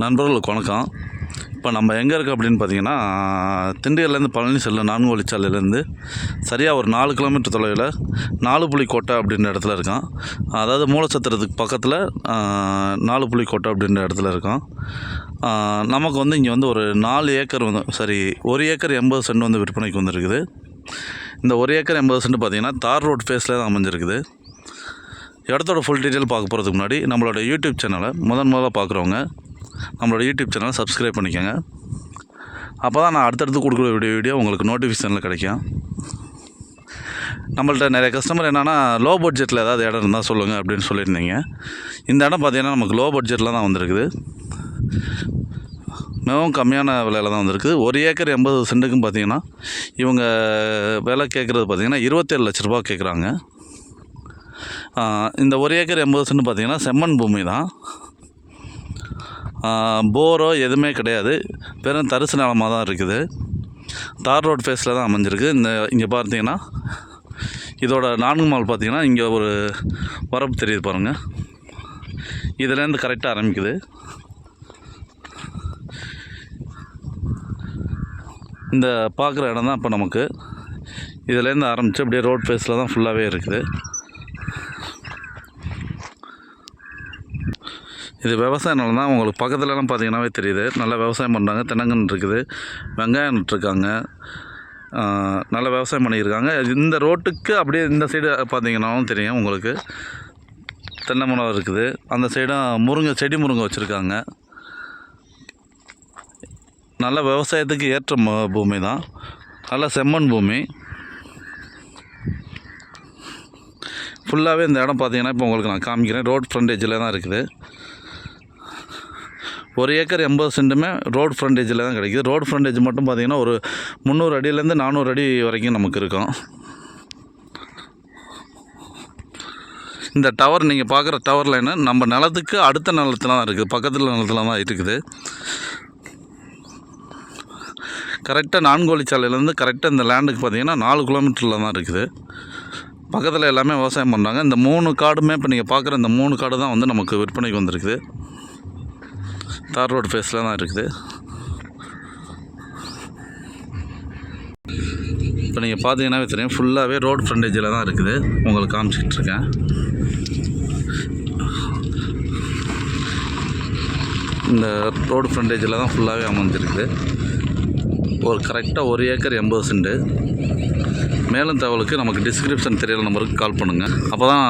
நண்பர்களுக்கு வணக்கம். இப்போ நம்ம எங்கே இருக்கோம் அப்படின்னு பார்த்தீங்கன்னா திண்டியல்லேருந்து பழனி செல்ல நான்கு வழிச்சாலையிலேருந்து சரியாக ஒரு நாலு கிலோமீட்டர் தொலைவில் நாலு புலி கோட்டை அப்படின்ற இடத்துல இருக்கோம். அதாவது மூலச்சத்திரத்துக்கு பக்கத்தில் நாலு புலி கோட்டை அப்படின்ற இடத்துல இருக்கோம். நமக்கு வந்து இங்கே வந்து ஒரு நாலு ஏக்கர் வந்து சரி ஒரு ஏக்கர் எண்பது சென்ட் வந்து விற்பனைக்கு வந்துருக்குது. இந்த ஒரு ஏக்கர் எண்பது சென்ட் பார்த்தீங்கன்னா தார் ரோட் ஃபேஸில் தான் அமைஞ்சிருக்குது. இடத்தோட ஃபுல் டீட்டெயில் பார்க்க போகிறதுக்கு முன்னாடி நம்மளோட யூடியூப் சேனலை முதன் முதல்ல பார்க்குறவங்க நம்மளோட யூடியூப் சேனலை சப்ஸ்கிரைப் பண்ணிக்கோங்க. அப்போ தான் நான் அடுத்தடுத்து கொடுக்குற வீடியோ வீடியோ உங்களுக்கு நோட்டிஃபிகேஷனில் கிடைக்கும். நம்மள்ட்ட நிறைய கஸ்டமர் என்னென்னா லோ பட்ஜெட்டில் ஏதாவது இடம் இருந்தால் சொல்லுங்கள் அப்படின்னு சொல்லியிருந்தீங்க. இந்த இடம் பார்த்தீங்கன்னா நமக்கு லோ பட்ஜெட்டில் தான் வந்திருக்குது. மிகவும் கம்மியான விலையில் தான் வந்திருக்கு ஒரு ஏக்கர் எண்பது சென்ட்டுக்கும் பார்த்தீங்கன்னா இவங்க விலை கேட்குறது பார்த்தீங்கன்னா இருபத்தேழு லட்ச ரூபா கேட்குறாங்க இந்த ஒரு ஏக்கர் எண்பது சென்ட் பார்த்திங்கன்னா செம்மண் பூமி தான். போரோ எதுவுமே கிடையாது. வெறும் தரிசு நிலமாக தான் இருக்குது. தார் ரோட் ஃபேஸில் தான் அமைஞ்சிருக்கு. இந்த இங்கே பார்த்தீங்கன்னா இதோட நான்கு மால் பார்த்தீங்கன்னா இங்கே ஒரு வரப்பு தெரியுது பாருங்கள் இதுலேருந்து கரெக்டாக ஆரம்பிக்குது. இந்த பார்க்குற இடம் தான் இப்போ நமக்கு. இதுலேருந்து ஆரம்பித்து அப்படியே ரோட் ஃபேஸில் தான் ஃபுல்லாகவே இருக்குது. இது விவசாய நிலம் தான் உங்களுக்கு பக்கத்துலலாம் பார்த்தீங்கன்னாவே தெரியுது. நல்லா விவசாயம் பண்ணுறாங்க தென்னங்கன்று இருக்குது வெங்காயம் நட்டுருக்காங்க. நல்லா விவசாயம் பண்ணியிருக்காங்க. இந்த ரோட்டுக்கு அப்படியே இந்த சைடு பார்த்தீங்கன்னாலும் தெரியும் உங்களுக்கு. தென்னை மரம் இருக்குது. அந்த சைடும் முருங்கை செடி முருங்கை வச்சுருக்காங்க. நல்ல விவசாயத்துக்கு ஏற்ற ம- பூமி தான். நல்ல செம்மண் பூமி. ஃபுல்லாகவே இந்த இடம் பார்த்தீங்கன்னா இப்போ உங்களுக்கு நான் காமிக்கிறேன். ரோட் ஃப்ரண்டேஜில் தான் இருக்குது. ஒரு ஏக்கர் எண்பது சென்ட்டுமே ரோட் ஃப்ரண்டேஜில் தான் கிடைக்குது. ரோட் ஃப்ரண்டேஜ் மட்டும் பார்த்தீங்கன்னா ஒரு முந்நூறு அடியிலேருந்து நானூறு அடி வரைக்கும் நமக்கு இருக்கும். இந்த டவர் நீங்கள் பார்க்குற டவர் லைனு நம்ம நிலத்துக்கு அடுத்த நிலத்துல தான் இருக்குது பக்கத்தில் நிலத்துல தான் இருக்குது. கரெக்டாக நான்கோழிச்சாலையிலேருந்து கரெக்டாக இந்த லேண்டுக்கு பார்த்தீங்கன்னா நாலு கிலோமீட்டரில் தான் இருக்குது. பக்கத்தில் எல்லாமே விவசாயம் பண்ணுறாங்க இந்த மூணு காடுமே இப்போ நீங்கள் பார்க்குற இந்த மூணு காடு தான் வந்து நமக்கு விற்பனைக்கு வந்திருக்குது. தார் ரோடு ஃபேஸில் தான் இருக்குது. இப்போ நீங்கள் பார்த்தீங்கன்னாவே தெரியும் ஃபுல்லாகவே ரோடு ஃப்ரண்டேஜில் தான் இருக்குது. உங்களுக்கு காமிச்சிக்கிட்டு இருக்கேன். இந்த ரோடு ஃப்ரண்டேஜில் தான் ஃபுல்லாகவே அமைஞ்சிருக்குது ஒரு கரெக்டாக ஒரு ஏக்கர் எண்பது சென்ட்டு மேலும் தகவலுக்கு நமக்கு டிஸ்கிரிப்ஷன் தெரியல நம்பருக்கு கால் பண்ணுங்கள் அப்போ தான்